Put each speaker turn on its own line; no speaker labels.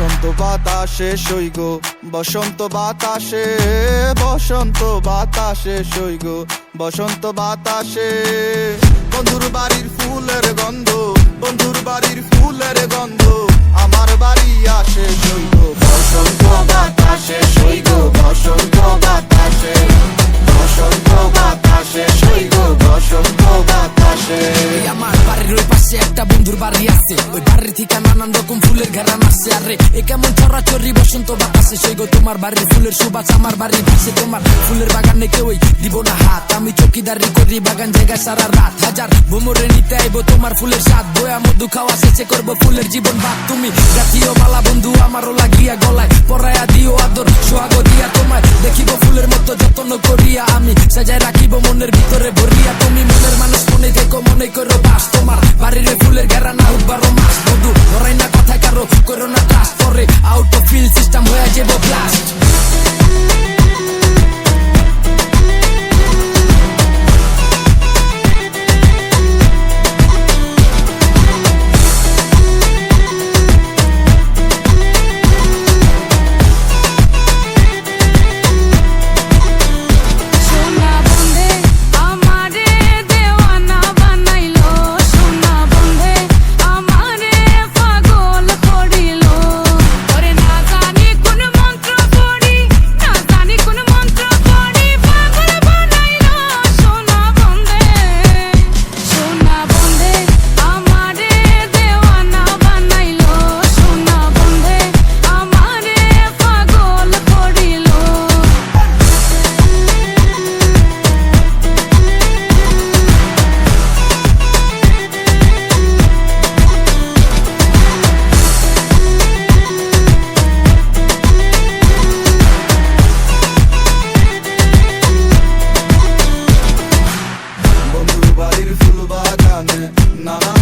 বাতাসে সৈগ বসন্ত বাতাসে বসন্ত বাতাসে সৈগ বসন্ত বাতাসে। বন্ধুর বাড়ির ফুলের গন্ধ, বন্ধুর বাড়ির ফুলের গন্ধ।
বন্ধুর বাড়ি আছে ওই বাড়ির থেকে নানান রকম ফুলের ঘেরান আসছে আরে, এ কেমন চরাচরি বসন্ত বাতাসে? সেই গো তোমার বাড়ির ফুলের সুবাস আমার বাড়ির পাশে। তোমার ফুলের বাগানে কেউই দিব না হাত। আমি চকিদারি করি, বাগান জায়গা সারা রাত। হাজার ভ্রমরে নিতে আইব, তোমার ফুলের স্বাদ। বয়া মধু খাওয়া শেষে করব ফুলের জীবন বাদ। তুমি জাতীয় মালা, বন্ধু, আমারও লাগিয়া গলায়। পরায়া দিও আদর, সোহাগ দিয়া তোমায়। দেখিব ফুলের মতো যত্ন করিয়া আমি। সাজায় রাখিব মনের ভিতরে ভরিয়া। তুমি মনের মানুষ, মনে দেখো মনে করো বাস তোমার। বাড়ির ফুলের na na